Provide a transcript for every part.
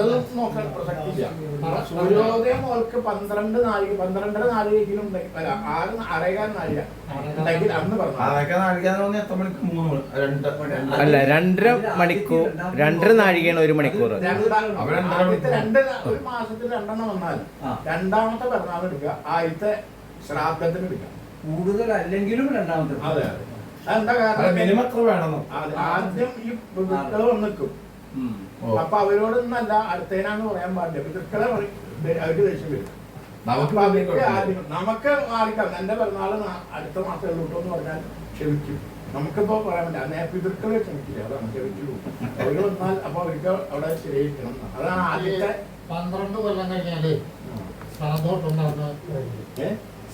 കൂടുതൽ നോക്കാൻ പ്രസക്തിയില്ല. സൂര്യോദയം അവർക്ക് പന്ത്രണ്ട് നാഴിക പന്ത്രണ്ടര നാഴികയെങ്കിലും ഉണ്ടെങ്കിൽ അല്ല ആറ് ആറേകാൽ നാഴിക. ഉണ്ടെങ്കിൽ അന്ന് പറഞ്ഞു അല്ല രണ്ടര മണിക്കൂർ രണ്ടര നാഴികയാണ് ഒരു മണിക്കൂർ രണ്ടാം- ആദ്യത്തെ ഒരു മാസത്തിൽ രണ്ടെണ്ണം വന്നാൽ രണ്ടാമത്തെ പിറന്നാൾ എടുക്കുക. ആദ്യത്തെ ശ്രാദ്ധത്തിന് എടുക്കുക. കൂടുതൽ അല്ലെങ്കിലും രണ്ടാമത്തെ അതെ അതെ. അതെന്താ കാരണം? അത് ആദ്യം ഈ പിതൃക്കൾ വന്ന് നിൽക്കും അവരോട്. അപ്പൊ അവരോടൊന്നല്ല അടുത്തേനാന്ന് പറയാൻ പാടില്ല. പിതൃക്കളെ അവർക്ക് ദേഷ്യം വരും. നമുക്ക് അപ്പൊ മാറിക്കാം എന്റെ പിറന്നാൾ അടുത്ത മാസം ഉള്ളൂ എന്ന് പറഞ്ഞാൽ ക്ഷമിക്കും. നമുക്കിപ്പോ പറയാൻ പറ്റില്ല. അന്നേ പിതൃക്കളെ ക്ഷമിക്കില്ല. അതാണ് ക്ഷമിക്കൂ അവർ വന്നാൽ അപ്പൊ അവർക്ക് അവിടെ ശരിയായിരിക്കണം. അതാണ് ആദ്യത്തെ പന്ത്രണ്ട് കൊല്ലം കഴിഞ്ഞാലേ ശ്രാദ്ധോട്ട്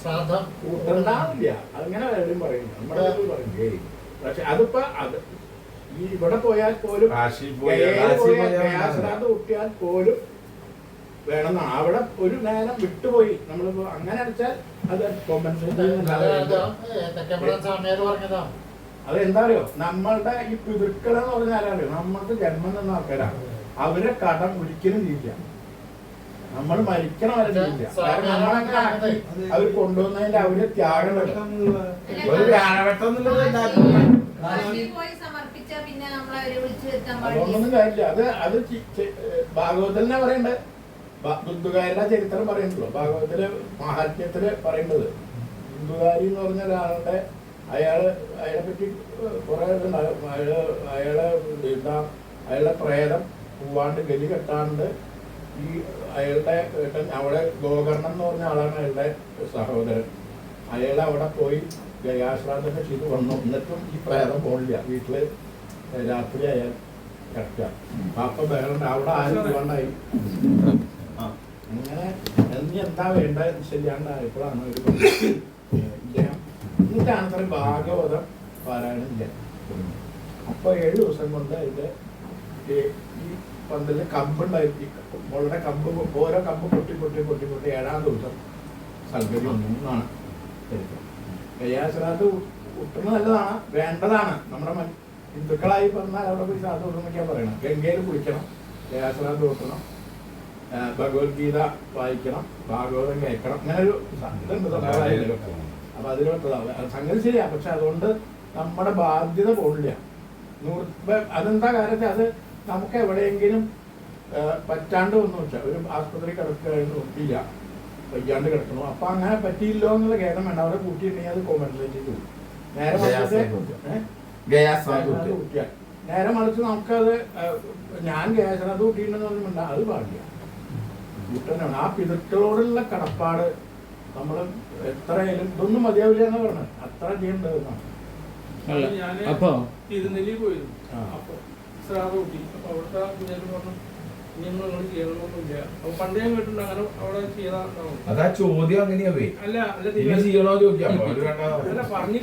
ശ്രാദ്ധം ഉണ്ടാവില്ല അങ്ങനെ പറയുന്നു പറയും. നമ്മുടെ പറയുന്നു. പക്ഷെ അതിപ്പോ അത് ഈ ഇവിടെ പോയാൽ പോലും കുട്ടിയാൽ പോലും വേണം. അവിടെ ഒരു നേരം വിട്ടുപോയി. നമ്മളിപ്പോ അങ്ങനെ അടിച്ചാൽ അത് കോമ്പൻസേറ്റ് അത് എന്താ അറിയോ നമ്മളുടെ ഈ പിതൃക്കളെന്ന് പറഞ്ഞാൽ അറിയോ നമ്മൾക്ക് ജന്മം തന്ന ആൾക്കാരാണ്. അവരെ കടം ഒരിക്കലും ചെയ്യില്ല നമ്മൾ മരിക്കണ വരെ ചെയ്യില്ല അവർ കൊണ്ടുവന്നതിന്റെ അവർ ത്യാഗം. ഒരു എന്നുള്ളത് അതൊന്നും കാര്യമില്ല. അത് അത് ഭാഗവതന്നെ പറയണ്ടേ? ബുദ്ധുകാരുടെ ചരിത്രം പറയുന്നുള്ളൂ ഭാഗവതത്തിൽ മഹാത്മ്യത്തിൽ പറയേണ്ടത് ബുദ്ധുകാരി എന്ന് പറഞ്ഞ ഒരാളുടെ അയാൾ അയാളെ പറ്റി കുറെ ഇതുണ്ടാകും. അയാൾ അയാളെ എന്താ അയാളുടെ പ്രേതം പോവാണ്ട് ഗലി കെട്ടാണ്ട് ഈ അയാളുടെ അവിടെ ഗോകർണം എന്ന് പറഞ്ഞ ആളാണ് അയാളുടെ സഹോദരൻ. അയാൾ അവിടെ പോയി ഗയാശ്രാദ്ധമൊക്കെ ചെയ്ത് വന്നു. എന്നിട്ടും ഈ പ്രേതം പോണില്ല. വീട്ടിൽ രാത്രി ആയാൽ കിടക്കുക പാപ്പ ബഹളുണ്ട് അവിടെ ആരും പോകണ്ടായി ആ അങ്ങനെ എന്നീ എന്താ വേണ്ട ശരിയാണ്ടായപ്പോഴാണ് ഒരു ഇദ്ദേഹം എന്നിട്ടാണ് അത്ര ഭാഗവതം പാരായണം ഇല്ല അപ്പൊ ഏഴു ദിവസം കൊണ്ട് ഇത് ഈ പന്തലിന് കമ്പുണ്ടായി. മുകളുടെ കമ്പ് ഓരോ കമ്പ് പൊട്ടി പൊട്ടി പൊട്ടി പൊട്ടി ഏഴാം ദിവസം സൽഗതി ഒന്നും എന്നാണ് ചരിത്രം ഗയാശ്രാദ്ധ ഒട്ടും നല്ലതാണ് വേണ്ടതാണ്. നമ്മുടെ ഹിന്ദുക്കളായി പറഞ്ഞാൽ അവിടെ പോയി ശ്രാദ്ധ ഉണ്ടെന്നൊക്കെയാണ് പറയണം. ഗംഗയിൽ കുളിക്കണം ഗയാശ്രാദ്ധ കൂട്ടണം ആ, ഭഗവത്ഗീത വായിക്കണം ഭാഗവതം കേൾക്കണം അങ്ങനെ ഒരു ഇതുണ്ട് സമ്പ്രദായം അപ്പൊ അതിലോട്ടതാണ് സംഗതി ശരിയാ പക്ഷെ അതുകൊണ്ട് നമ്മുടെ ബാധ്യത പോണില്ല. നൂറ് അതെന്താ കാര്യത്തിൽ അത് നമുക്ക് എവിടെയെങ്കിലും പറ്റാണ്ട് ഒന്നും വെച്ചാൽ ഒരു ആസ്പത്രി കിടക്കുകയായിരുന്നു ഇല്ല വയ്യാണ്ട് കിടക്കണു. അപ്പൊ അങ്ങനെ പറ്റിയില്ലോ എന്നുള്ള ഖേദം വേണ്ട. അവരെ കൂട്ടിയിട്ടുണ്ടെങ്കിൽ അത് കോമൻസിലേക്ക് പോകും നേരെ മറിച്ച് ഏഹ് ഗയാശ്രാദ്ധം കുട്ടിയാൽ നേരെ മറിച്ച് നമുക്കത് ഞാൻ ഗ്യാസിനകത്ത് കൂട്ടിയിട്ടുണ്ടെന്ന് പറഞ്ഞിട്ടുണ്ട് അത് പാടില്ല കൂട്ടനാണ്. ആ പിതൃക്കളോടുള്ള കടപ്പാട് നമ്മൾ എത്രയായാലും ഇതൊന്നും മതിയാവില്ല എന്ന് പറഞ്ഞത്. അത്ര ചെയ്യേണ്ടതെന്നാണ് അപ്പൊ? തിരുനെല്ലി പോയിരുന്നു. അപ്പൊ സ്രാവ് കൂട്ടി. അപ്പൊ അവിടുത്തെ പറഞ്ഞു അതാ ചോദ്യം അങ്ങനെയാവേ. അല്ല അല്ല ഇനി ചെയ്യണോ ചോദിക്കാം. അല്ല പറഞ്ഞു.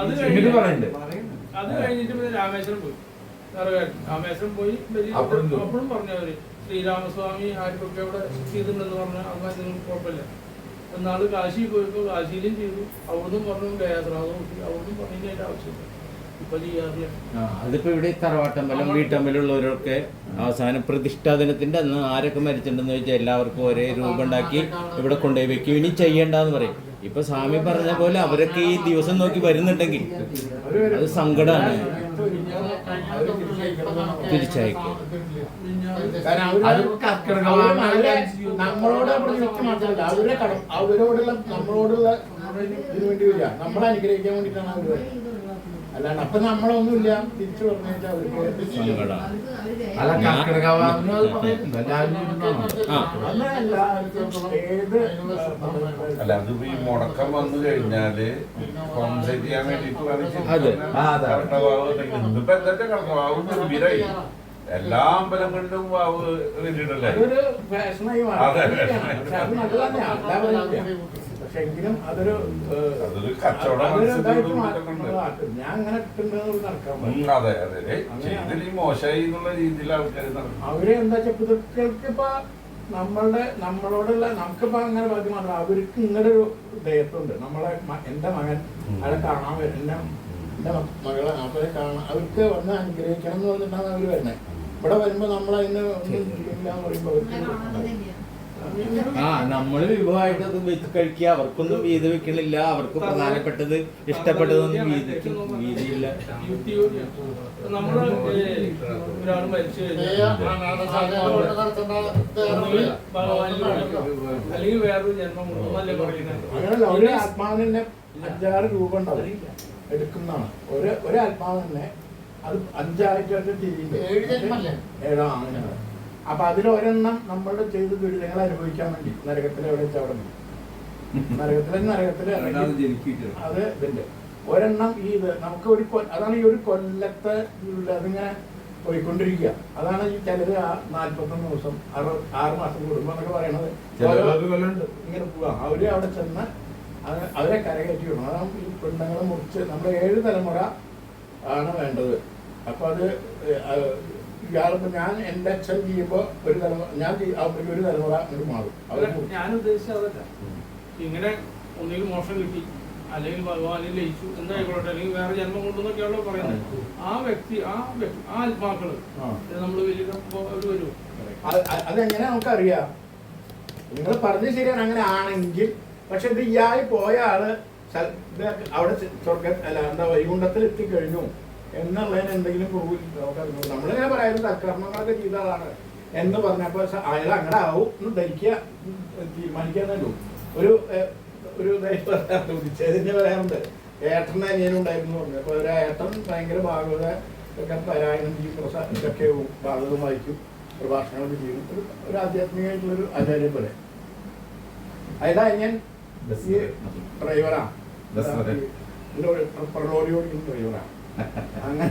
അത് കഴിഞ്ഞിട്ട് പറയുന്നുണ്ട്. അത് കഴിഞ്ഞിട്ട് പിന്നെ രാമേശ്വരം പോയി. രാമേശ്വരം പോയി അപ്പഴും ചോദിച്ചു. പറഞ്ഞു അവർ. ശ്രീരാമസ്വാമി ആർക്കൊക്കെ അവിടെ ചെയ്തിട്ടുണ്ടെന്ന് പറഞ്ഞ അങ്ങനെ കുഴപ്പമില്ല. എന്നാൾ കാശി പോയപ്പോ കാശിയിലും ചെയ്തു. അവിടുന്ന് പറഞ്ഞു ഗയാത്രാതും കിട്ടി അവിടുന്ന് പറഞ്ഞതിന്റെ ആവശ്യമില്ല. അതിപ്പോ ഇവിടെ തറവാട്ടമ്പലം വീട്ടമ്പലുള്ളവരൊക്കെ അവസാന പ്രതിഷ്ഠാ ദിനത്തിന്റെ അന്ന് ആരൊക്കെ മരിച്ചിട്ടുണ്ടെന്ന് വെച്ചാൽ എല്ലാവർക്കും ഒരേ രൂപം ഉണ്ടാക്കി ഇവിടെ കൊണ്ടുപോയി വെക്കും. ഇനി ചെയ്യണ്ടെന്ന് പറയും. ഇപ്പൊ സ്വാമി പറഞ്ഞ പോലെ അവരൊക്കെ ഈ ദിവസം നോക്കി വരുന്നുണ്ടെങ്കിൽ അത് സങ്കടമാണ്. തിരിച്ചയക്കും. കാരണം അവർ അത് കർക്കിടക അവർ വാഹനം അവരെ ചെയ്യും. നമ്മളോട് പ്രതിനിധിക്ക് മാത്രമല്ല. അവരുടെ കടം അവരോടുള്ള നമ്മളോടുള്ള ഇതിനു വേണ്ടി വരിക. നമ്മളെ അനുഗ്രഹിക്കാൻ വേണ്ടിയിട്ടാണ് അവർ വരുന്നത്. അല്ലാണ്ട് അപ്പൊ നമ്മളൊന്നുമില്ല. തിരിച്ചു അല്ല അത് ഈ മുടക്കം വന്നു കഴിഞ്ഞാൽ കോമ്പൻസേറ്റ് ചെയ്യാൻ വേണ്ടിട്ട് എല്ലാ അമ്പലങ്ങളിലും വാവ് വേണ്ടിട്ടല്ലേ അതെ. പക്ഷെ എങ്കിലും അതൊരു കച്ചവടം. ഞാൻ അങ്ങനെ കിട്ടുന്നത് നടക്കാൻ ഉം, അതെ അതെ. ഏയ്, ചെയ്തിൽ മോശമായി എന്നുള്ള രീതിയിൽ ആൾക്കാർ അവർ എന്താ വെച്ചാൽ പിതൃക്കൾക്ക് ഇപ്പൊ നമ്മളുടെ നമ്മളോടുള്ള നമുക്കിപ്പോ അങ്ങനെ ബാക്കി മാത്രം അവർക്ക് ഇങ്ങനെ ഒരു ദയത്തുണ്ട് നമ്മളെ എന്റെ മകൻ അയാളെ കാണാൻ വരുന്ന എന്റെ മകളെ അവരെ കാണാൻ അവർക്ക് വന്ന് അനുഗ്രഹിക്കണം എന്ന് പറഞ്ഞിട്ടാണ് അവർ വരുന്നത് ഇവിടെ വരുമ്പോ നമ്മളതിന് ഒന്നും ഇല്ല എന്ന് പറയുമ്പോ അവർക്ക് ആ നമ്മൾ വിഭവമായിട്ട് അത് വെച്ച് കഴിക്കുക. അവർക്കൊന്നും വീതി വെക്കണില്ല. അവർക്ക് പ്രധാനപ്പെട്ടത് ഇഷ്ടപ്പെട്ടതൊന്നും വീതിക്കും വീതിയില്ല. അല്ലെങ്കിൽ വേറൊരു ജന്മം അങ്ങനല്ല ഒരു ആത്മാവിനെ അഞ്ചാറ് രൂപ ഉണ്ടാവും. എടുക്കുന്നതാണ്. ഒരു ഒരു ആത്മാവിനെ അത് അഞ്ചായിട്ട് തിരിയുന്നത്? ഏഴോ അങ്ങനെ അപ്പൊ അതിലൊരെണ്ണം നമ്മളുടെ ചെയ്ത ദുരിതങ്ങൾ അനുഭവിക്കാൻ വേണ്ടി. നരകത്തിൽ എവിടെ വെച്ചാൽ. നരകത്തിലെ നരകത്തിൽ അത് ഇതിന്റെ. ഒരെണ്ണം ഈ ഇത് നമുക്ക് ഒരു അതാണ് ഈ ഒരു കൊല്ലത്തെ അതിങ്ങനെ പോയിക്കൊണ്ടിരിക്കുക. അതാണ് ഈ ചിലര് ആ നാല്പത്തൊന്ന് ദിവസം അറു ആറ് മാസം കൂടുമ്പോ എന്നൊക്കെ പറയണത്. ഇങ്ങനെ പോവാ. അവർ അവിടെ ചെന്ന് അവരെ കരകയറ്റി വിടണം. അതാണ് ഈ പെണ്ണുങ്ങളെ മുറിച്ച് നമ്മുടെ ഏഴ് തലമുറ ആണ് വേണ്ടത്. അപ്പൊ അത് ഇയാളിപ്പോ ഞാൻ എന്റെ അച്ഛൻ ചെയ്യുമ്പോ ഒരു തലമുറ ഞാൻ ഒരു തലമുറ ഒരു മാറും. ഞാൻ ഉദ്ദേശിച്ചതല്ല ഇങ്ങനെ ഒന്നിൽ മോഷം കിട്ടി അല്ലെങ്കിൽ ഭഗവാനിൽ ലയിച്ചു എന്തായിക്കോട്ടെ അല്ലെങ്കിൽ വേറെ ജന്മം കൊണ്ടെന്നൊക്കെയാണല്ലോ പറയുന്നത്. ആ വ്യക്തി ആ വ്യക്തി ആ ആത്മാക്കൾ. നമ്മൾ വലിയ വരും. അത് അത് അതെങ്ങനെ നമുക്കറിയാം? നിങ്ങൾ പറഞ്ഞത് ശരിയാണ് അങ്ങനെ ആണെങ്കിൽ പക്ഷെ ഇത് ഇയാൾ പോയ ആൾ അവിടെ സ്വർഗ അല്ല എന്താ വൈകുണ്ഠത്തിൽ എത്തിക്കഴിഞ്ഞു എന്നുള്ളതിന് എന്തെങ്കിലും നമുക്കറിഞ്ഞു നമ്മളിങ്ങനെ പറയുന്നത് അക്രമങ്ങളൊക്കെ ചെയ്ത ആളാണ്. എന്ന് പറഞ്ഞപ്പോ അയാൾ അങ്ങനെ ആവും എന്ന് ധരിക്കുക തീരുമാനിക്കാന്നല്ലോ. ഒരു ഒരു ഉദിച്ചതിന് പറയാറുണ്ട് ഏട്ടൻ അനിയനുണ്ടായിരുന്നു പറഞ്ഞു. അപ്പൊ ഒരു ഏട്ടൻ ഭയങ്കര ഭാഗവത ഒക്കെ പാരായണം ചെയ്യും. പ്രസാദൊക്കെ ഭാഗവതം വായിക്കും. പ്രഭാഷണങ്ങളൊക്കെ ചെയ്യും. ഒരു ഒരു ആധ്യാത്മികമായിട്ടുള്ളൊരു ആചാര്യം പോലെ. അതിന്റെ അനിയൻ ഡ്രൈവറാണ് ഓടിക്കുന്ന ഡ്രൈവറാണ് അങ്ങനെ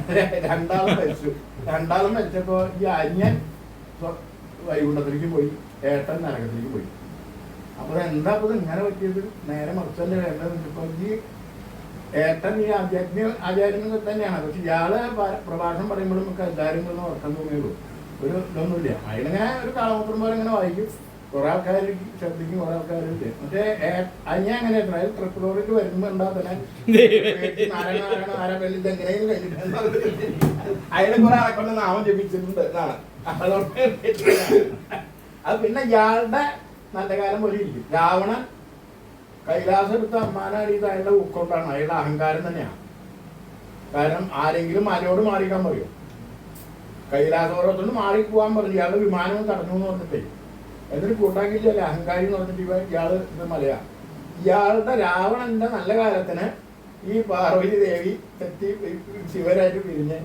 രണ്ടാളും മരിച്ചു. രണ്ടാളും മരിച്ചപ്പോ ഈ അന്യൻ വൈകുണ്ഠത്തിലേക്ക് പോയി ഏട്ടൻ നരകത്തിലേക്ക് പോയി. അപ്പൊ എന്താ ഇത് ഇങ്ങനെ പറ്റിയത്? നേരെ മറിച്ചല്ലേ വേണ്ടത് ഇപ്പൊ ഈ ഏട്ടൻ ഈ അധ്യാത്മിക ആചാര്യങ്ങൾ തന്നെയാണ്. പക്ഷെ ഇയാൾ പ്രഭാഷണം പറയുമ്പോഴും നമുക്ക് ആചാര്യങ്ങളൊന്നും ഉറക്കം തോന്നിയുള്ളൂ. ഒരു ഇതൊന്നുമില്ല. അതിലിങ്ങനെ ഒരു കാളമൂത്രം പോലെ ഇങ്ങനെ വായിക്കും. കുറെ ആൾക്കാർ കുറെ ആൾക്കാരുണ്ട് മറ്റേ ഞാൻ അങ്ങനെ അതായത് ട്രിപ്പിളോറിൽ വരുമ്പോ എന്താ തന്നെ? നാരായണ ഇതെങ്ങനെയും കഴിഞ്ഞിട്ടുണ്ട് അയാളെ കുറെ ആളെക്കൊണ്ട് നാമം ജപിച്ചിട്ടുണ്ട്. എന്നാണ് അത് പിന്നെ ഇയാളുടെ നല്ല കാലം പോലെ ഇരിക്കും. രാവണൻ കൈലാസം എടുത്ത അമ്മാനാടിയത് അയാളുടെ ഉക്കൊണ്ടാണ് അയാളുടെ അഹങ്കാരം തന്നെയാണ്. കാരണം ആരെങ്കിലും ആരോട് മാറിക്കാൻ പറയും? കൈലാസോരത്തോട് മാറി പോകാൻ പറഞ്ഞു. ഇയാളുടെ വിമാനവും തടഞ്ഞു എന്ന് പറഞ്ഞിട്ടേ. എന്നിട്ട് കൂട്ടാക്കിയില്ലേ അഹങ്കാരി എന്ന് പറഞ്ഞിട്ട് ഇവ ഇയാൾ ഇത് മലയാ. ഇയാളുടെ രാവണന്റെ നല്ല കാലത്തിന് ഈ പാർവതി ദേവി തെറ്റി ശിവരായിട്ട് പിരിഞ്ഞ്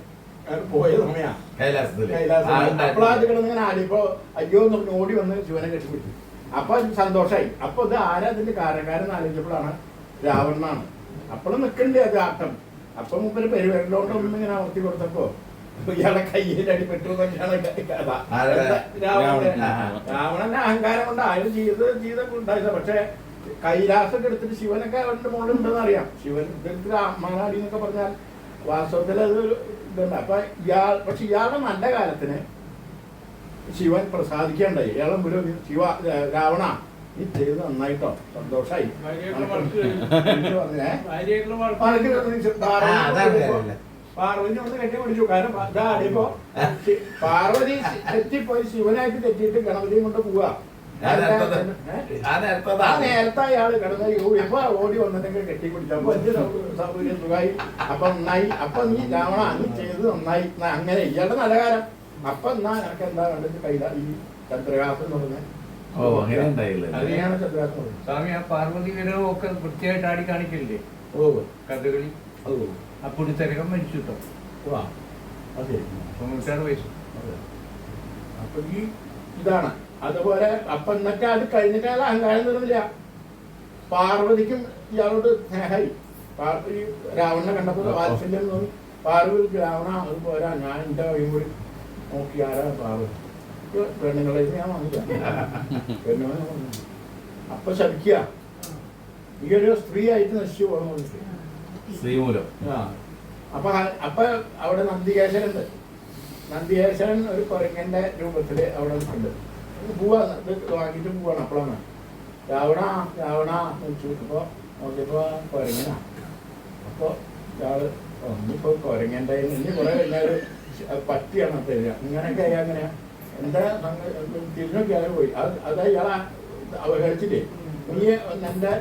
പോയ സമയാ. കൈലാസത്തിൽ. കൈലാസം ആ, ഉണ്ടായിരുന്നു. അപ്പോഴാത് കിടന്ന് ഇങ്ങനെ ആടിയപ്പോ അയ്യോ എന്ന് പറഞ്ഞ് ഓടി വന്ന് ശിവനെ കെട്ടിപ്പിടിച്ചു. അപ്പൊ സന്തോഷായി. അപ്പൊ ഇത് ആരാ അതിന്റെ കാരണക്കാരൻ ആലോചിച്ചപ്പോഴാണ് രാവണനാണ്. അപ്പോഴും നിക്കണ്ടേ അത് ആട്ടം. അപ്പൊ മുമ്പ് പെരുവരലോണ്ട് ഒന്നും ഇങ്ങനെ അമർത്തി കൊടുത്തപ്പോ ഇയാളെ? രാവണന്റെ അഹങ്കാരം കൊണ്ട് ആരും ജീവിത ജീവിതം ഉണ്ടായില്ല. പക്ഷെ കൈലാസൊക്കെ എടുത്തിട്ട് ശിവനൊക്കെ അവരുടെ മുകളിൽ ഉണ്ടെന്ന് അറിയാം. ശിവൻ എടുത്തിട്ട് മാനാടി എന്നൊക്കെ പറഞ്ഞാൽ വാസ്തവത്തിൽ അത് ഒരു ഇതുണ്ട്. അപ്പൊ ഇയാൾ പക്ഷെ ഇയാളുടെ നല്ല കാലത്തിന് ശിവൻ പ്രസാദിക്കണ്ടായി. ഇയാളെ ഒരു ശിവ രാവണ നീ ചെയ്ത് നന്നായിട്ടോ. സന്തോഷായി. പറഞ്ഞേ. പാർവതി ഒന്ന് കെട്ടി പിടിച്ചു. കാരണം ഇതാ അടിയപ്പോ പാർവതി തെറ്റിപ്പോയി. ശിവനായിട്ട് തെറ്റിയിട്ട് ഗണപതിയും കൊണ്ട് പോവാ. ആ നേരത്തത്. ആ നേരത്തത്. ആ നേരത്തെ അയാൾ കിടന്ന് എപ്പോ ഓടി വന്നിട്ടെങ്കിൽ കെട്ടി പിടിച്ചു അപ്പൊ വലിയ സൗകര്യം സുഖമായി. അപ്പൊ നന്നായി. അപ്പൊ നീ രാവണ നീ ചെയ്ത് നന്നായി. അങ്ങനെ ഇയാളുടെ നല്ല കാലം അപ്പൊ എന്നാ എനിക്ക് എന്താ കണ്ടത് കൈല ഈ ചന്ദ്രകാസം എന്ന് ഓ അങ്ങനെ ഉണ്ടായില്ലേ? അങ്ങനെയാണ് ചന്ദ്രകാസം സ്വാമി ആ പാർവതി വിഗ്രഹം ഒക്കെ വൃത്തിയായിട്ട് ആടി കാണിക്കില്ലേ ഓ. കഥകളി. ഓ. ആ പുടിത്തരകം മരിച്ചു കേട്ടോ തൊണ്ണൂറ്റാറ് വയസ്സ്. അപ്പൊ ഈ ഇതാണ്. അതുപോലെ അപ്പൊ എന്നൊക്കെ അത് കഴിഞ്ഞ കാലം അഹങ്കാരം തരുന്നില്ല പാർവതിക്കും ഇയാളോട് സ്നേഹമായി പാർ- ഈ രാവണനെ കണ്ടപ്പോൾ വാത്സല്യം തോന്നി പാർവതി രാവണ. അത് പോരാ. ഞാൻ എന്റെ വഴിയും കൂടി നോക്കി ആരാ പാർവതി. പെണ്ണുങ്ങളെ ഞാൻ വാങ്ങില്ല. പെണ്ണുങ്ങളെ അപ്പൊ ശപിക്കുക. ഈ ഒരു സ്ത്രീ ആയിട്ട് നശിച്ചു പോകണം ശ്രീമൂലം. ആ. അപ്പൊ അപ്പൊ അവിടെ നന്ദികേശൻ ഉണ്ട് നന്ദികേശൻ ഒരു കുരങ്ങന്റെ രൂപത്തിൽ അവിടെ ഉണ്ട് പോവാ ഇത് വാങ്ങിട്ട് പോവാണ് അപ്പോഴാണ് രാവണ രാവണ ചോദിച്ചപ്പോ നോക്കിയപ്പോ കുരങ്ങനാ. അപ്പൊ ഇയാൾ ഒന്നിപ്പോ കൊരങ്ങന്റെ ഇനി കുറെ കഴിഞ്ഞാൽ പറ്റിയാണ് തരിക ഇങ്ങനെയൊക്കെ ആയാൽ അങ്ങനെ. എന്താ തിരിഞ്ഞൊക്കെ അയാൾ പോയി. അത് അത് ഇയാളെ അവഹരിച്ചിട്ടേ നീ നിന്റെ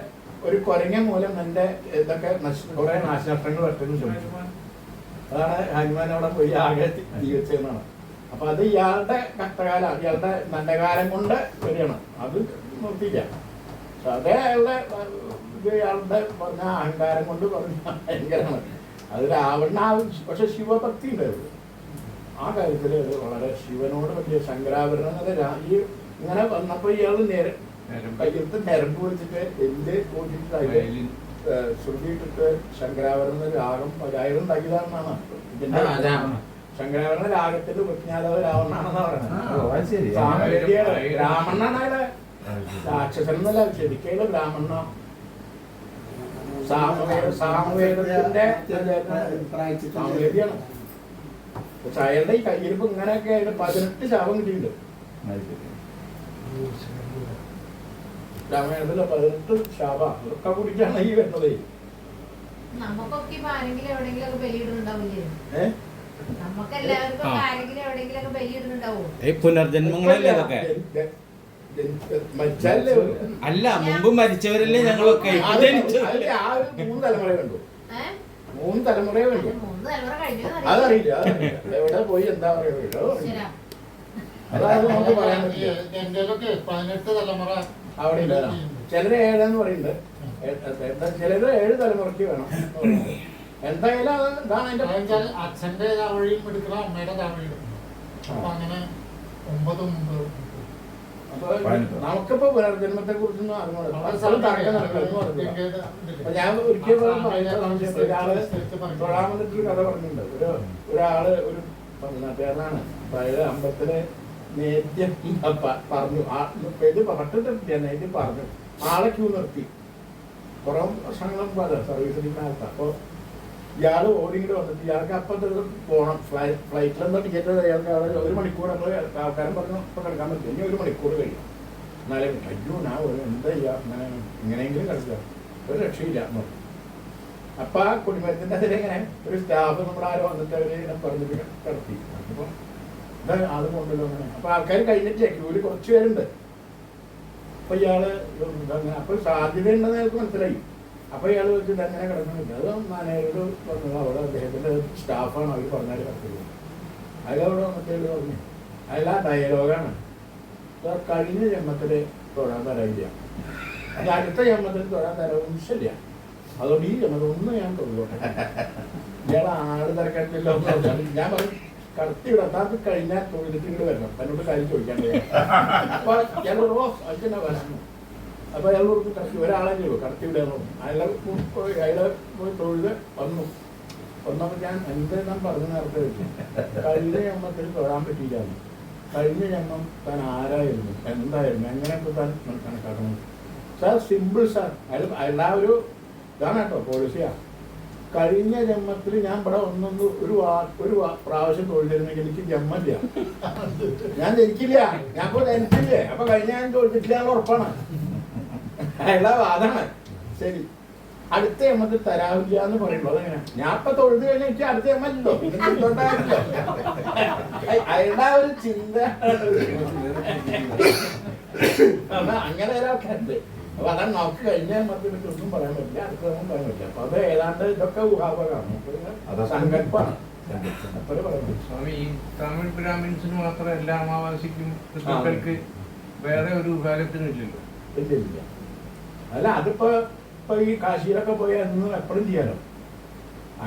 ഒരു കൊരങ്ങ മൂലം നിന്റെ ഇതൊക്കെ കുറെ നാശനഷ്ടങ്ങൾ പറ്റുന്നു ചോദിച്ചു അതാണ് ഹനുമാൻ അവിടെ പോയി ആകെ ജീവിച്ചതെന്നാണ്. അപ്പൊ അത് ഇയാളുടെ കഷ്ടകാലം ഇയാളുടെ നല്ല കാലം കൊണ്ട് വരികയാണ് അത് നിർത്തിക്ക പക്ഷെ അതേ അയാളുടെ ഇത് ഇയാളുടെ പറഞ്ഞ അഹങ്കാരം കൊണ്ട് പറഞ്ഞ ഭയങ്കരമാണ്. അത് രാവണ പക്ഷെ ശിവഭക്തി ഉണ്ടായിരുന്നു. ആ കാര്യത്തിൽ വളരെ ശിവനോട് വലിയ ശങ്കരാഭരണം. ഈ ഇങ്ങനെ വന്നപ്പോ ഇയാൾ നേരെ എന്ത് നരമ്പ് വെച്ചിട്ട് എന്റെ കൂട്ടിട്ടായി ശ്രുതിയിട്ടിട്ട് ശങ്കരാഭരണ രാഗം രാഗം ഉണ്ടാക്കിയതാണെന്നാണ് ശങ്കരാവരണ രാഗത്തിൽ വിജ്ഞാതാവ് രാവണാണെന്നാ. പറയുന്നത്. രാമണ്ണാണ് അയാളെ രാക്ഷസൻ എന്നല്ല ശരിക്കും ബ്രാഹ്മണ സാമവേദ സാമവേദത്തിന്റെ സാമവേദിയാണ്. പക്ഷെ അയാളുടെ ഈ കയ്യിരിപ്പ് ഇങ്ങനെയൊക്കെ ആയിട്ട് പതിനെട്ട് ശാപം കിട്ടിയിട്ടുണ്ട്. രാമായണത്തിലെ പതിനെട്ട് ശാപ അതൊക്കെ കുടിക്കാണ് ഈ വരുന്നത്. നമുക്കൊക്കെ ഇപ്പൊ ആരെങ്കിലും എവിടെയെങ്കിലും ഒക്കെ ബലിയിടുന്നുണ്ടാവില്ലേ? ഏഹ് നമുക്ക് എല്ലാവർക്കും ആ. ആരെങ്കിലും എവിടെയെങ്കിലും ഒക്കെ ബലിയിടുന്നുണ്ടാവോ. ഈ പുനർജന്മങ്ങളല്ലേ ഇതൊക്കെ. അല്ല മുമ്പ് മരിച്ചവരല്ലേ ഞങ്ങളൊക്കെ. മൂന്ന് തലമുറയെ കണ്ടു. മൂന്ന് തലമുറയെ തലമുറ കഴിഞ്ഞു അതറിയില്ല. എവിടെ പോയി എന്താ പറയുക? അതായത് നമുക്ക് പറയാൻ പറ്റില്ല. എന്റെയൊക്കെ പതിനെട്ട് തലമുറ അവിടെ ഇല്ല ചിലര് ഏഴെന്ന് പറയുന്നുണ്ട്. ചിലര് ഏഴ് തലമുറയ്ക്ക് വേണം. എന്തായാലും അത് ഇതാണ് അതിന്റെ അച്ഛന്റെ താവഴിയും എടുക്കണം അമ്മയുടെ താവഴിയും അപ്പൊ അങ്ങനെ ഒമ്പത് ഒമ്പത്. അപ്പൊ നമുക്കിപ്പോ പുനർജന്മത്തെ കുറിച്ചൊന്നും അറിഞ്ഞോളൂ ഞാൻ ഒരിക്കൽ ഒരാൾ കഥ പറഞ്ഞിട്ടുണ്ട്. ഒരു ഒരാൾ ഒരു തമിഴ്നാട്ടുകാരനാണ് അതായത് അയാൾ അമ്പലത്തിൽ നേദ്യം പറഞ്ഞു. ഇത് പട്ടിട്ടില്ല നേദ്യം പറഞ്ഞു. ആളെ ക്യൂ നിർത്തി. കുറെ വർഷങ്ങളും പല സർവീസിനകത്ത് അപ്പൊ ഇയാൾ ഓടിയിട്ട് വന്നിട്ട് ഇയാൾക്ക് അപ്പം പോകണം ഫ്ലൈറ്റ് ഫ്ലൈറ്റിലെന്താ ടിക്കറ്റ് ഇയാൾക്ക് അവിടെ ഒരു മണിക്കൂർ നമ്മൾ ആൾക്കാരും പറഞ്ഞു ഇപ്പം കിടക്കാൻ പറ്റും. ഇനി ഒരു മണിക്കൂർ കഴിയും. എന്നാലും അയ്യോ ഞാൻ ഒരു എന്താ ചെയ്യാ അങ്ങനെ ഇങ്ങനെയെങ്കിലും കിടക്കുക. ഒരു രക്ഷയില്ല എന്ന് പറഞ്ഞു. അപ്പൊ ആ കുടിമരത്തിന്റെ അതിലെങ്ങനെ ഒരു സ്റ്റാഫ് നമ്മുടെ ആരോ വന്നിട്ട് അവർ പറഞ്ഞിട്ട് കിടത്തി. അപ്പൊ ആൾ കൊണ്ടല്ലോ അങ്ങനെ? അപ്പൊ ആൾക്കാർ കഴിഞ്ഞിട്ടേ ക്യൂൽ കുറച്ച് പേരുണ്ട്. അപ്പൊ ഇയാൾ അപ്പൊ സാധ്യത ഉണ്ടെന്ന് അയാൾക്ക് മനസ്സിലായി. അപ്പൊ ഇയാൾ വെച്ചിട്ട് അങ്ങനെ കിടക്കുന്നില്ല അത് മാനേജരോട് പറഞ്ഞു അവിടെ അദ്ദേഹത്തിന്റെ സ്റ്റാഫാണ്. അവർ പറഞ്ഞാൽ കിടക്കുന്നത് അയാളവിടെ വന്നിട്ട് പറഞ്ഞു അയാൾ ആ ഡയലോഗാണ്. കഴിഞ്ഞ ജന്മത്തിൽ തൊഴാൻ തരവില്ല അത് അടുത്ത ജന്മത്തിൽ തൊഴാൻ തരവും ശരിയാ അതുകൊണ്ട് ഈ ജന്മത്തിൽ ഒന്ന് ഞാൻ തൊഴിലോട്ടെ ഇയാൾ ആൾ തിരക്കട്ടില്ല ഞാൻ പറയും കടത്തി വിടാം അത് കഴിഞ്ഞാൽ തൊഴിലിട്ട് ഇങ്ങോട്ട് വരണം. തന്നോട് കാര്യം ചോദിക്കാൻ അപ്പൊ ഇയാൾ ഓ അച്ഛനാ വരണം അപ്പൊ അയാൾ കൊടുത്ത് കടത്തി ഒരാളെ ഉള്ളൂ. കടത്തി വിടാന്ന് അയാളെ അയാളെ തൊഴിൽ വന്നു. ഒന്നാമത് ഞാൻ എന്ത് ഞാൻ പറഞ്ഞു നേരത്തെ വെച്ചു. കഴിഞ്ഞ ജന്മത്തിൽ തൊഴാൻ പറ്റിയില്ല കഴിഞ്ഞ ജന്മം താൻ ആരായിരുന്നു? എന്തായിരുന്നു? എങ്ങനെയൊക്കെ താൻ കണക്കാക്കണം? Sir simple sir. അയാൾ അയാളുടെ ആ ഒരു ഇതാണ് കേട്ടോ പോളിസിയാ കഴിഞ്ഞ ജന്മത്തിൽ ഞാൻ ഇവിടെ ഒന്നൊന്ന് ഒരു ഒരു പ്രാവശ്യം തൊഴിലിരുന്നെങ്കിൽ എനിക്ക് ജന്മല്ല ഞാൻ ജനിക്കില്ല. ഞാൻ ഇപ്പോൾ ജനിച്ചില്ലേ? അപ്പൊ കഴിഞ്ഞ ഞാൻ ചോദിച്ചിട്ടില്ല എന്നുള്ള ഉറപ്പാണ്. അയാളുടെ വാദമാണ് ശരി. അടുത്ത ജന്മത്തിൽ തരാവില്ല എന്ന് പറയുമ്പോൾ അതെങ്ങനെ? ഞാൻ ഇപ്പൊ തൊഴുത് കഴിഞ്ഞാൽ എനിക്ക് അടുത്ത ജന്മല്ലോ അയാളുടെ ആ ഒരു ചിന്ത. അങ്ങനെ ഒരാൾക്കുണ്ട് അപ്പൊ അതാണ് നമുക്ക് കഴിഞ്ഞാൽ പറ്റി ഒന്നും പറയാൻ പറ്റില്ല. അടുത്ത ഒന്നും പറയാൻ പറ്റില്ല. അപ്പൊ അത് ഏതാണ്ട് ഇതൊക്കെ ഊഹാപകമാണ് സങ്കല്പമാണ്. സ്വാമി ഈ തമിഴ് ബ്രാഹ്മിൻസിന് മാത്രം എല്ലാ അമാവാസിക്കും ഹിന്ദുക്കൾക്ക് വേറെ ഒരു വിഭാഗത്തിനും ഇല്ലല്ലോ. ഇല്ലില്ല ഇല്ല. അല്ല അതിപ്പോ ഇപ്പൊ ഈ കാശിയിലൊക്കെ പോയി എന്നും എപ്പോഴും ചെയ്യാലോ?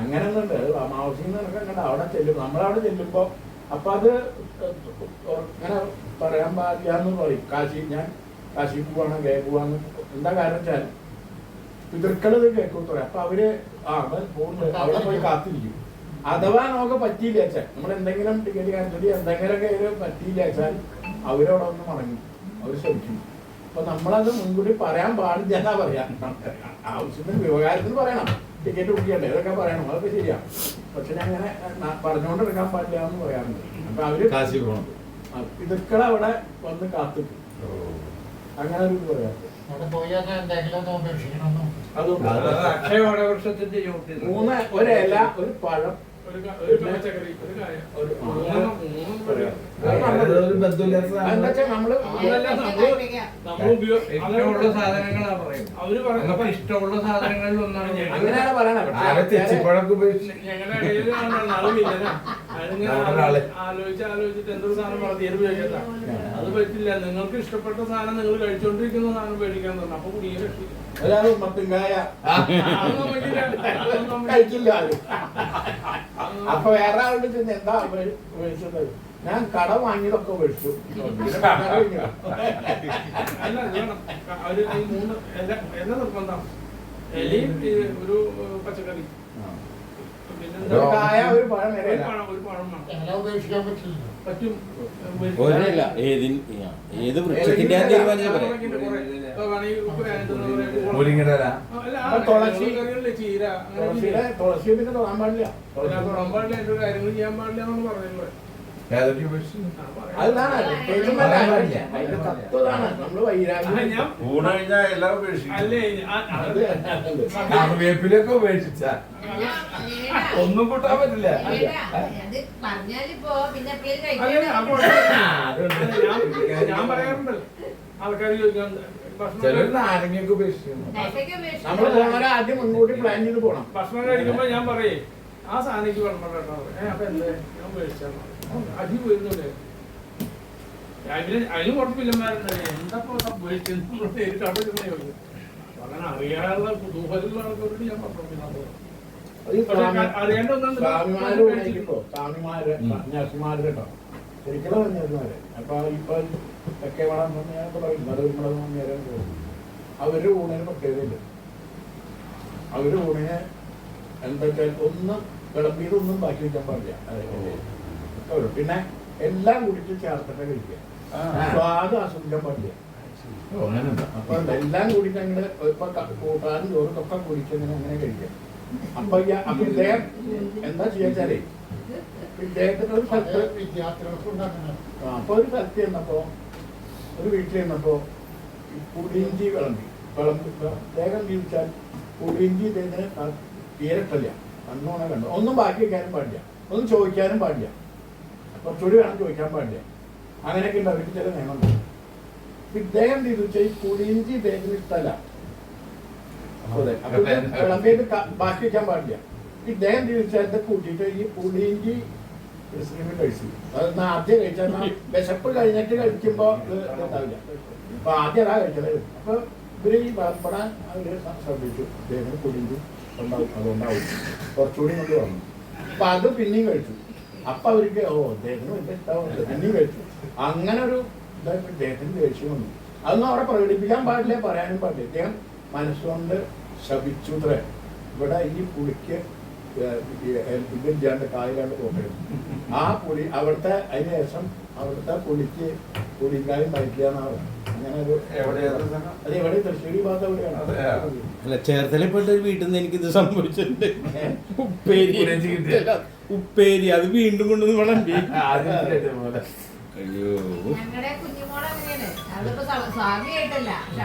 അങ്ങനെ ഒന്നുണ്ട് അമാവാസി കണ്ട അവിടെ ചെല്ലും. നമ്മളവിടെ ചെല്ലുമ്പോ അപ്പൊ അത് ഇങ്ങനെ പറയാൻ പാടില്ല എന്ന് പറയും. കാശി ഞാൻ കാശി പോവാണ് ഗേ പോവാന്ന് എന്താ കാരണം വെച്ചാൽ പിതൃക്കളത് കേൾക്കത്തോ അപ്പൊ അവർ ആ അവൻ പോകുന്നുണ്ട് അവിടെ പോയി കാത്തിരിക്കും. അഥവാ നമുക്ക് പറ്റിയില്ല വെച്ചാൽ നമ്മൾ എന്തെങ്കിലും ടിക്കറ്റ് കാണിച്ചിട്ട് എന്തെങ്കിലുമൊക്കെ ഇതിൽ പറ്റിയില്ല വെച്ചാൽ അവരവിടെ ഒന്ന് മടങ്ങി. അവർ ശ്രമിക്കും. അപ്പൊ നമ്മളത് മുൻകൂട്ടി പറയാൻ പാടില്ല എന്നാ പറയാ. ആവശ്യത്തിന് വ്യവഹാരത്തിന് പറയണം. ടിക്കറ്റ് ബുക്ക് ചെയ്യണ്ടേ? ഇതൊക്കെ പറയണം. അതൊക്കെ ശരിയാ. പക്ഷെ ഞാൻ അങ്ങനെ പറഞ്ഞുകൊണ്ടിരിക്കാൻ പാടില്ല എന്ന് പറയാറുണ്ട്. അപ്പൊ അവർ കാശി പോകണം ആ, അവിടെ വന്ന് കാത്തിക്കും അങ്ങനെ ഒരു ഇത് പറയാം അവിടെ പോയി എന്തെങ്കിലും ഒന്ന് ഉപേക്ഷിക്കണം അതുണ്ട് അത് അക്ഷയ വടവൃക്ഷത്തിന്റെ ചോട്ടിൽ മൂന്ന് ഒരു ഇല ഒരു പഴം. ഒരു ക- ഒരു പച്ചക്കറി ഒരു കായ ഒരു മൂന്ന് മൂന്ന് പറയാം. ഒരു ബന്ധമില്ലാത്ത എന്താ സാധനം. വെച്ചാൽ നമ്മൾ അതല്ല നമ്മൾ നമ്മൾ ഉപയോഗ- ഇഷ്ടമുള്ള സാധനങ്ങളാ പറയുന്നത്. അവർ നമുക്ക് ഇഷ്ടമുള്ള സാധനങ്ങളിൽ ഒന്നാണ് അങ്ങനെയാണ് പറയണത്. ഞങ്ങളുടെ ഇടയിൽ ആളുമില്ല ആലോചിച്ച് ആലോചിച്ചിട്ട് എന്തൊരു സാധനം അത് പറ്റില്ല. നിങ്ങൾക്ക് ഇഷ്ടപ്പെട്ട സാധനം നിങ്ങൾ കഴിച്ചോണ്ടിരിക്കുന്ന സാധനം മേടിക്കാൻ തന്നെ അപ്പൊ കുടിയെ രക്ഷിക്കും ഒരാൾ മത്തുങ്കായ അതൊന്നും പറ്റില്ല അതൊന്നും നമുക്ക് കഴിക്കില്ല ആരും. അപ്പൊ വേറെ ആളുടെ ചെന്ന് എന്താ മേടിച്ചത്? ഞാൻ കട വാങ്ങിയതൊക്കെ മേടിച്ചു. അല്ല അവർ മൂന്ന് എല എല നിർബന്ധം എലിയും ഒരു പച്ചക്കറി. ഒരല്ല ഏതിൻ ആ, ഏത് വൃക്ഷത്തിന്റെ തുളസി. പിന്നെ തൊടാൻ പാടില്ല. തൊടാൻ പാടില്ല എന്റെ കാര്യങ്ങൾ ചെയ്യാൻ പാടില്ല എന്നാണ് പറഞ്ഞത് ഏതൊക്കെ അതാണ്. അതിന്റെ നമ്മൾ വൈരാഗ്യം. ഊണ് കഴിഞ്ഞാൽ എല്ലാം ഉപേക്ഷിക്കും. കറിവേപ്പിലൊക്കെ ഉപേക്ഷിച്ച. ഒന്നും കൂട്ടാൻ പറ്റില്ല. ഞാൻ പറയാറുണ്ട്. ആൾക്കാർ ചോദിക്കാൻ ചിലർ ഭക്ഷണം നാരങ്ങയൊക്കെ ഉപേക്ഷിക്കുന്നു നമ്മൾ പോകുന്നവരെ ആദ്യം മുൻകൂട്ടി പ്ലാൻ ചെയ്ത് പോണം. ഭക്ഷണം കഴിക്കുമ്പോ ഞാൻ പറയേ ആ സാധനക്ക് വെള്ളം കേട്ടോ ഏ അപ്പൊ എന്തേ? ഞാൻ അടി വരുന്നുണ്ട്. അതിന് അതിന് കുഴപ്പമില്ലമാരുണ്ട്. എന്താ മേടിച്ചെന്ന് നേരിട്ട് അവിടെ അങ്ങനെ അറിയാനുള്ള കുതൂഹലുള്ള ആൾക്കാരോട് ഞാൻ പറഞ്ഞു അറിയേണ്ട ഒന്നാണ് അപ്പൊ ഇപ്പൊ ഒക്കെ പറയും നേരം പോകും അവരുടെ ഊണിന് പ്രത്യേകതയുണ്ട് അവരുടെ ഊണിന് എന്താ വെച്ചാൽ ഒന്നും വിളമ്പിയതൊന്നും ബാക്കി വെക്കാൻ പാടില്ല. വരും. പിന്നെ എല്ലാം കുടിച്ച് ചേർത്തിട്ട് കഴിക്കുക. സ്വാദ് അസുഖം പറ്റിയ അപ്പൊ എല്ലാം കൂടിയിട്ട് അങ്ങനെ ഇപ്പൊ കൂട്ടാനും ചോറും ഒക്കെ കുടിച്ച് ഇങ്ങനെ അങ്ങനെ കഴിക്കാം അപ്പൊ അപ്പൊ ഇദ്ദേഹം എന്താ ചെയ്യാച്ചാലേ ഇദ്ദേഹത്തിന് ഒരു സ്ഥലത്ത് അപ്പൊ ഒരു സ്ഥലത്ത് ചെന്നപ്പോ ഒരു വീട്ടിൽ ചെന്നപ്പോ ഈ പുളിയിഞ്ചി വിളമ്പി വിളമ്പി ദേഹം ജീവിച്ചാൽ പുളിയിഞ്ചി ഇദ്ദേഹത്തിന് തീരട്ടില്ല കണ്ണോണെ കണ്ടു. ഒന്നും ബാക്കി വെക്കാനും പാടില്ല. ഒന്നും ചോദിക്കാനും പാടില്ല. കുറച്ചുകൂടി വേണം ചോദിക്കാൻ പാടില്ല അങ്ങനെയൊക്കെ ഉണ്ട് അവർക്ക് ചില നിയമങ്ങൾ. ഇദ്ദേഹം ഇദ്ദേഹം ചെയ്തു? ഈ പുളിയിഞ്ചി വിളമ്പിയത് ക- ബാക്കി വയ്ക്കാൻ പാടില്ല. ഇദ്ദേഹം തീർച്ചയായിട്ടും കൂട്ടിയിട്ട് ഈ പുളിയിഞ്ചി കഴിച്ചു. അത് ആദ്യം കഴിച്ചാൽ വിശപ്പ് കഴിഞ്ഞിട്ട് കഴിക്കുമ്പോ ഉണ്ടാവില്ല അപ്പൊ ആദ്യം അതാ കഴിച്ചത് അപ്പൊ ഇവർ ഈ വളർപ്പെടാൻ അവർ ശ്രദ്ധിച്ചു ഇദ്ദേഹത്തിന് പുളിയിഞ്ചി ഉണ്ടാവും അതുകൊണ്ടാവും. കുറച്ചുകൂടി കൊണ്ട് വന്നു. അപ്പൊ അത് പിന്നെയും കഴിച്ചു. അപ്പൊ അവർക്ക് ഓ അദ്ദേഹത്തിന് വലിയ ഇഷ്ടമാവുന്നത് പിന്നെയും കഴിച്ചു അങ്ങനെ ഒരു ഇതായിട്ട് അദ്ദേഹത്തിന് ദേഷ്യം വന്നു. അതൊന്നും അവിടെ പ്രകടിപ്പിക്കാൻ പാടില്ല പറയാനും പാടില്ല. ഇദ്ദേഹം മനസ്സുകൊണ്ട് ശപിച്ചുത്രേ ഇവിടെ ഈ പുളിക്ക് ഇതില്ലാണ്ട് കായിലാണ്ട് പോകരുത്. ആ പുളി അവിടുത്തെ അതിന് ശേഷം അവിടുത്തെ പുളിക്ക് എവിടെയാണ്? അതെയോ? അല്ല ചേർത്തലപ്പെട്ട ഒരു വീട്ടിൽ നിന്ന് എനിക്കിത് സംഭവിച്ചിട്ടുണ്ട്. ഉപ്പേരി. ഉപ്പേരി ഉപ്പേരി. അത് വീണ്ടും കൊണ്ടുവന്ന് വിളമ്പി. അയ്യോ. ഞങ്ങളുടെ അങ്ങനെയാണ് അവളിപ്പോ സ്വാമിയായിട്ടല്ല പക്ഷെ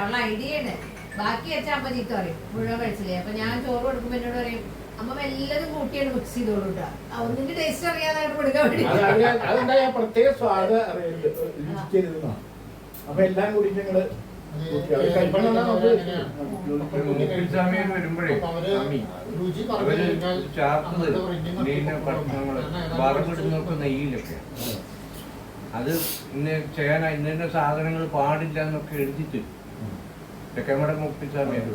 ബാക്കി വെച്ചാൽ അമ്മ ചീത്ത പറയും മുഴുവൻ കഴിച്ചില്ലേ? അപ്പൊ ഞാൻ ചോറ് കൊടുക്കുമ്പോ എന്നോട് പറയും അമ്മ എല്ലാതും കൂട്ടിയാണ് മിക്സ് ചെയ്തോളൂ കേട്ടോ ഒന്നിന്റെ ടേസ്റ്റ് അറിയാതായിട്ട് കൊടുക്കാൻ വേണ്ടി. അത് അതെന്താ ഞാൻ പ്രത്യേക സ്വാദ അപ്പൊ എല്ലാം കൂടി. അത് ഭക്ഷണങ്ങൾ നെയ്യിലൊക്കെ. ഇന്ന് ചെയ്യാൻ ഇന്ന സാധനങ്ങൾ പാടില്ല എന്നൊക്കെ എഴുതി തരും തെക്കേമട മുപ്പിൽസ്വാമിയാണ്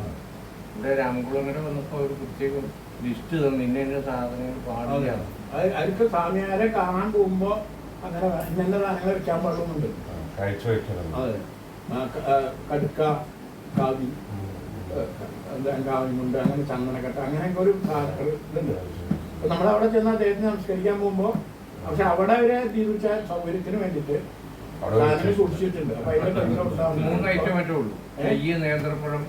ഇവിടെ വരെ വന്നപ്പോ ഒരു പ്രത്യേകം ലിസ്റ്റ് തന്നു. ഇന്ന ഇന്ന സാധനങ്ങൾ പാടില്ല. അവർക്ക് സ്വാമിയാരെ കാണാൻ പോകുമ്പോ അങ്ങനെ ഇന്ന സാധനങ്ങൾ വെക്കാൻ പാടുന്നുണ്ട്. കടുക്ക കാവി എന്താ കാവിമുണ്ട് അങ്ങനെ ചന്ദനക്കട്ട അങ്ങനെയൊക്കെ ഒരു ഇതുണ്ട്. നമ്മളവിടെ ചെന്ന് അദ്ദേഹത്തിന് നമസ്കരിക്കാൻ പോകുമ്പോ പക്ഷെ അവിടെ അവരെ തീർച്ച സൗകര്യത്തിന് വേണ്ടിയിട്ട് മൂന്ന് ഐറ്റം മറ്റേ ഉള്ളൂ? നെയ്യ് നേന്ത്രപ്പഴം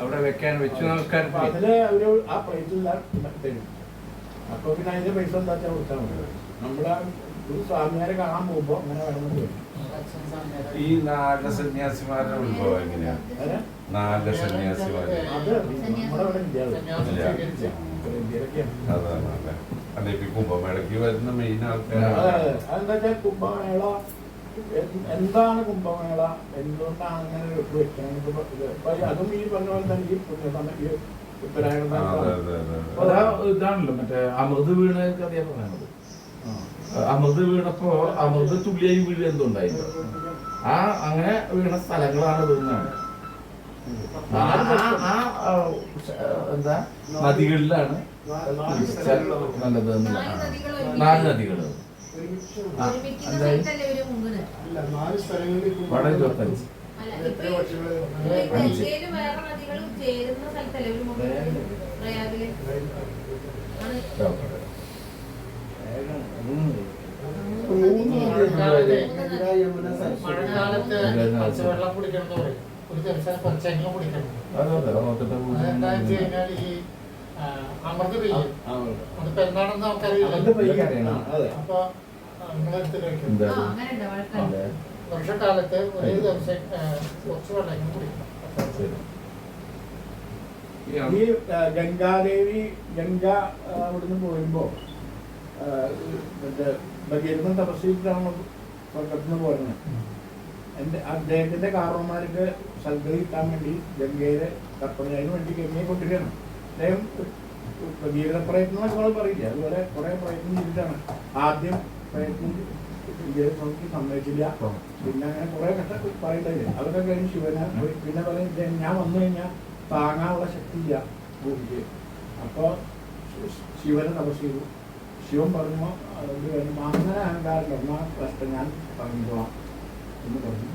അവിടെ വെക്കാൻ വെച്ച് നമസ്കാരം അതിൽ അവർ ആ പ്ലേറ്റിൽ തരും. അപ്പൊ പിന്നെ അതിന്റെ പൈസ എന്താ വെച്ചാൽ കൊടുത്താൽ മതി. നമ്മളെ ഒരു സ്വാമിയാരെ കാണാൻ പോകുമ്പോ അങ്ങനെ വേണമെന്ന് ഈ നാഗസന്യാസിമാരുടെ ഉത്ഭവം എങ്ങനെയാ? അതിന് നാഗസന്യാസിമാര് അത് നമ്മുടെ ഇവിടെ സ്വീകരിച്ച് ഇന്ത്യയിലൊക്കെയാണ്. അതാണ് അല്ലേ? അല്ല ഇപ്പൊ കുംഭമേളക്ക് വരുന്ന മെയിൻ ആൾക്കാർ. അതെന്താ കുംഭമേള എന്താണ് കുംഭമേള? എന്തുകൊണ്ടാണ് അങ്ങനെ ഒരു അതും ഈ പറഞ്ഞ പോലെ തന്നെ ഈ പുണ്യസമയം ഇതാണല്ലോ മറ്റേ അമൃത് വീണ കഥയാ പറയുന്നത്. അമൃത് വീണപ്പോ അമൃത് തുള്ളിയായി വീഴ് എന്തുണ്ടായി ആ അങ്ങനെ വീണ സ്ഥലങ്ങളാണ് വീണാണ് ആ എന്താ? നദികളിലാണ് നല്ലത് നാല് എന്നുള്ളതാണ് നദികൾ നാല് നദികൾ വളരെ ഇരുപത്തഞ്ച് മഴക്കാലത്ത് പച്ചവെള്ളം കുടിക്കണം ഒരു ദിവസം പച്ചെങ്കിലും കുടിക്കണം. അതെ അതെ നോക്കട്ടെ അതെന്താ വെച്ച് കഴിഞ്ഞാൽ ഈ അമൃത് പെയ്യും. എന്താണെന്ന് നമുക്കറിയില്ല. അപ്പൊ വർഷക്കാലത്ത് ഒരേ ദിവസം കുറച്ച് വെള്ളം കുടിക്കും ഈ ഗംഗാദേവി ഗംഗ അവിടുന്ന് പോരുമ്പോ മറ്റേ ഭഗീരഥൻ തപസ്സിട്ടാണ് സ്വർഗത്തിന് പോരുന്നത് എന്റെ അദ്ദേഹത്തിന്റെ കാരണവന്മാർക്ക് സൽഗതി കിട്ടാൻ വേണ്ടി ഗംഗയിലെ കപ്പലിന് വേണ്ടി ഗംഗയെ കൊണ്ടുവരികയാണ് അദ്ദേഹം ഭഗീരഥ പ്രയത്നം നമ്മൾ പറയില്ല? അതുപോലെ കുറെ പ്രയത്നം ചെയ്തിട്ടാണ്. ആദ്യം പ്രയത്നം നമുക്ക് സമ്മതിച്ചില്ല. പിന്നെ അങ്ങനെ കുറെ കഷ്ട പറയണ്ടായില്ലേ അതൊക്കെ കഴിഞ്ഞ് ശിവന. പിന്നെ പറയും ഞാൻ വന്നു കഴിഞ്ഞാൽ താങ്ങാനുള്ള ശക്തിയില്ല ഭൂമിക്ക്. അപ്പോൾ ശിവനെ തപസ് ചെയ്തു. ശിവൻ പറഞ്ഞു അത് കഴിഞ്ഞു അങ്ങനെ അഹങ്കാരം ഒന്നാം കഷ്ടം. ഞാൻ പറഞ്ഞോളാം എന്ന് പറഞ്ഞു.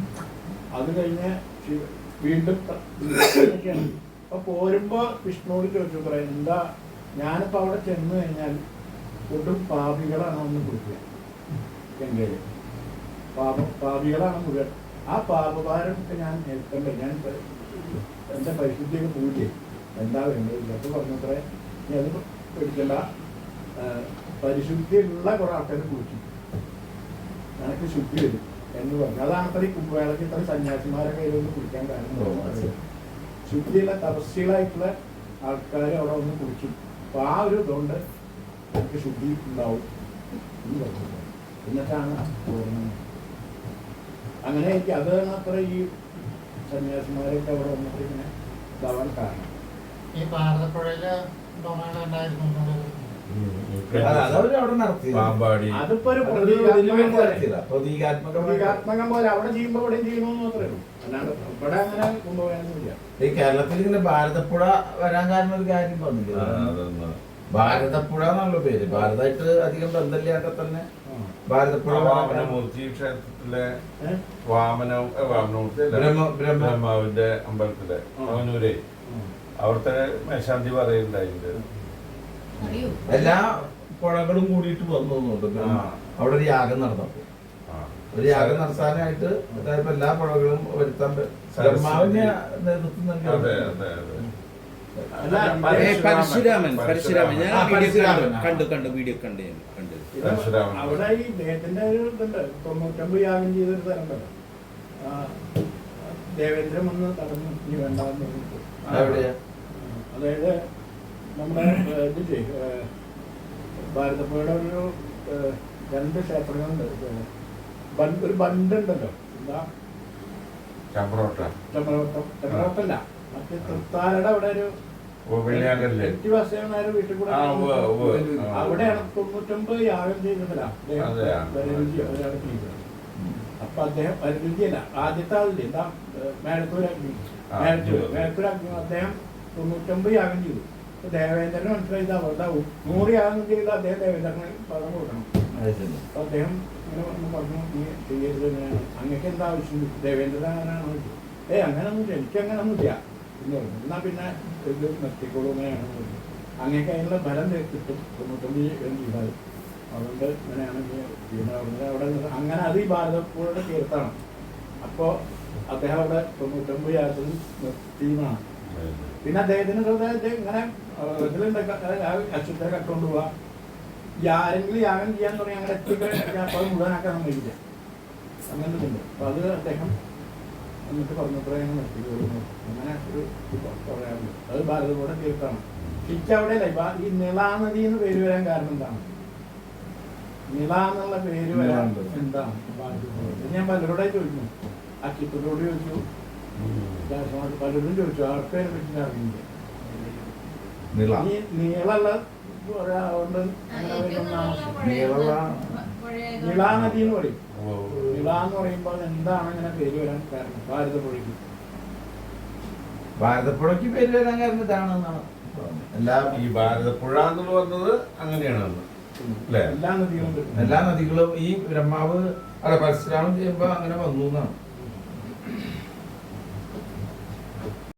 അത് കഴിഞ്ഞ് വീണ്ടും. അപ്പൊ പോരുമ്പോ വിഷ്ണുവോട് ചോദിച്ചു പറയാം എന്താ? ഞാനിപ്പോ അവിടെ ചെന്ന് കഴിഞ്ഞാൽ ഒട്ടും പാപികളാണ് ഒന്ന് കുടിക്കുക. ഗംഗയിൽ പാപ പാപികളാണ് മുഴുവൻ. ആ പാപഭാരം ഒക്കെ ഞാൻ ഏൽക്കണ്ടേ? ഞാൻ എന്റെ പരിശുദ്ധിയൊക്കെ പോയില്ലേ എന്താ വേണ്ടത്? അപ്പൊ പറഞ്ഞത്രേ നീ അത് പേടിക്കണ്ട. പരിശുദ്ധിയുള്ള കുറെ ആൾക്കാർ കുളിക്കും. നിനക്ക് ശുദ്ധി വരും എന്ന് പറഞ്ഞു. അതാണ് അത്ര ഈ കുംഭവേളയ്ക്ക് ഇത്ര സന്യാസിമാരെ കയ്യിലൊന്ന് കുളിക്കാൻ ഓ, കാരണം. ശുദ്ധിയുള്ള തപസ്യകളായിട്ടുള്ള ആൾക്കാർ അവിടെ ഒന്ന് കുളിക്കും അപ്പൊ ആ ഒരു ഇതുകൊണ്ട് എനിക്ക് ശുദ്ധി ഉണ്ടാവും എന്നിട്ടാണ് തോന്നുന്നത് അങ്ങനെ എനിക്ക് അതാണ് അത്ര ഈ സന്യാസിമാരൊക്കെ അവിടെ വന്നിട്ട് ഇങ്ങനെ ഇതാവാൻ കാരണം. ഈ പാർലപ്പുഴയിലെ ഡൊണാൾഡ് ഉണ്ടായിരുന്നു? പാമ്പാടി. അതിപ്പോ ഒരു പ്രതീകാത്മകം പോലെ. അവിടെ ചെയ്യണമെന്ന് മാത്രമേ ഉള്ളൂ. അല്ലാണ്ട് ഇവിടെ അങ്ങനെ കൊണ്ടുപോകാനൊന്നുമില്ല. ഈ കേരളത്തിൽ ഇങ്ങനെ ഭാരതപ്പുഴ വരാൻ കാരണം ഒരു കാര്യം പറഞ്ഞില്ലേ ഭാരതപ്പുഴ എന്നുള്ള പേര്. ഭാരതമായിട്ട് അധികം ബന്ധമില്ലാത്ത തന്നെ ഭാരതപ്പുഴ വാമനമൂർത്തി ക്ഷേത്രത്തിലെ വാമന വാമനമൂർത്തി ബ്രഹ്മ- ബ്രഹ്മ- ബ്രഹ്മാവിന്റെ അമ്പലത്തിലെ. അവനൂരെ. അവിടുത്തെ മേശാന്തി പറയുന്നുണ്ടായിട്ടുണ്ട്. എല്ലാ പുഴകളും കൂടിയിട്ട് വന്നു തോന്നുന്നുണ്ട്. അവിടെ ഒരു യാഗം നടന്നപ്പോ ഒരു യാഗം നടത്താനായിട്ട് അതായത് എല്ലാ പുഴകളും വരുത്താൻ ബ്രഹ്മാവിന്റെ നേതൃത്വം പരശുരാമൻ പരശുരാമൻ. ഞാൻ ആ വീഡിയോ പരശുരാമൻ, കണ്ടു. ആ. കണ്ടു കണ്ടു വീഡിയോ കണ്ടു ഞാൻ കണ്ടു. അവിടെ ഈ ദേഹത്തിന്റെ ഒരു ഇതുണ്ട്. തൊണ്ണൂറ്റമ്പത് യാഗം ചെയ്തൊരു ഉണ്ടല്ലോ ആ, ദേവേന്ദ്രൻ വന്ന് തടഞ്ഞു. ഇനി വേണ്ടെന്ന് അതായത് നമ്മുടെ ഇതില്ലേ ഭാരതപ്പുഴയുടെ ഒരു രണ്ട് ക്ഷേത്രങ്ങളുണ്ട്. ഒരു ബണ്ട് ഉണ്ടല്ലോ എന്താ? ചമ്പ്രോട്ട ചമ്രവട്ടം. ചമ്രവട്ടല്ല. മറ്റേ തൃത്താലയുടെ അവിടെ ഒരു വീട്ടിൽ കൂടെ. അവിടെയാണ് തൊണ്ണൂറ്റൊമ്പത് യാഗം ചെയ്തതല്ല ചെയ്തത് അപ്പൊ അദ്ദേഹം വരരുചിയല്ല. ആദ്യത്തെ ആളില്ലേ? എന്താ? മേടത്തൂരാഗ്നി മേടത്തൂർ. മേടത്തൂരാഗ്നി അദ്ദേഹം തൊണ്ണൂറ്റൊമ്പത് യാഗം ചെയ്തു. അപ്പൊ ദേവേന്ദ്രന് മനസ്സിലായി ഇത് അവരുണ്ടാവും നൂറ് യാഗം ചെയ്ത് അദ്ദേഹം ദേവേന്ദ്രനെ പറഞ്ഞു കൊടുക്കണം. അപ്പൊ അദ്ദേഹം ഇങ്ങനെ വന്ന് പറഞ്ഞു നീ ചെയ്യരുത് അങ്ങക്ക് എന്താ ആവശ്യം? ദേവേന്ദ്രൻ അങ്ങനെയാണോ? ഏയ് അങ്ങനെയൊന്നുമില്ല എനിക്ക് അങ്ങനൊന്നുമില്ല എന്ന് പറഞ്ഞു. എന്നാ പിന്നെ ഇത് നിർത്തിക്കോളൂ അങ്ങനെയാണെന്ന് പറഞ്ഞു. അങ്ങേക്ക് അതിനുള്ള ദേ കിട്ടും. തൊണ്ണൂറ്റൊമ്പത് ചെയ്താൽ അതുകൊണ്ട് അങ്ങനെയാണെങ്കിൽ അവിടെ അങ്ങനെ അത് ഈ ഭാരതപ്പുഴയുടെ തീർത്ഥാണ് അപ്പോൾ അദ്ദേഹം അവിടെ തൊണ്ണൂറ്റൊമ്പത് യാത്ര നിർത്തിയെന്നാണ് പിന്നെ അദ്ദേഹത്തിന് ഹൃദയത്തെ ഇങ്ങനെ ക- കട്ടുകൊണ്ട് പോവാ. ആരെങ്കിലും യാഗം ചെയ്യാൻ തുടങ്ങി അങ്ങനെ അപ്പൊ മുഴുവനാക്കാൻ നമ്മളില്ല അങ്ങനെ ഉണ്ട് അപ്പൊ അത് അദ്ദേഹം എന്നിട്ട് പറഞ്ഞപ്പോഴേക്കും നിർത്തി അങ്ങനെ ഒരു പറയാറുണ്ട്. അത് ഭാരതപൂടെ തീർത്താണ് ശരിക്കും അവിടെയല്ല ഇപ്പൊ ഈ നിളാനദി എന്ന് പേര് വരാൻ കാരണം എന്താണ്? നിള എന്നുള്ള പേര് വരാൻ എന്താണ്? ഞാൻ പലരോടായി ചോദിക്കുന്നു. ആ ചിത്രത്തോട് ചോദിച്ചു. പലരും ചോദിച്ചു ആർക്കും പറ്റി അറിയില്ല നിള ഏതാ? പുഴ ഏതാ? നിളാനദി എന്ന് പറയും. നിള എന്ന് പറയുമ്പോൾ എന്താണ് അങ്ങനെ പേര് വരാൻ കാരണം? ഭാരതപ്പുഴയ്ക്ക്. ഭാരതപ്പുഴയ്ക്ക് പേര് വരാൻ കാരണം ഇതാണെന്നാണ് എല്ലാം ഈ ഭാരതപ്പുഴ എന്ന് പറഞ്ഞത് അങ്ങനെയാണ് അല്ലേ? എല്ലാ നദികളും എല്ലാ നദികളും ഈ ബ്രഹ്മാവ് അല്ല പരശുരാമൻ ചെയ്യുമ്പോ അങ്ങനെ വന്നു എന്നാണ്.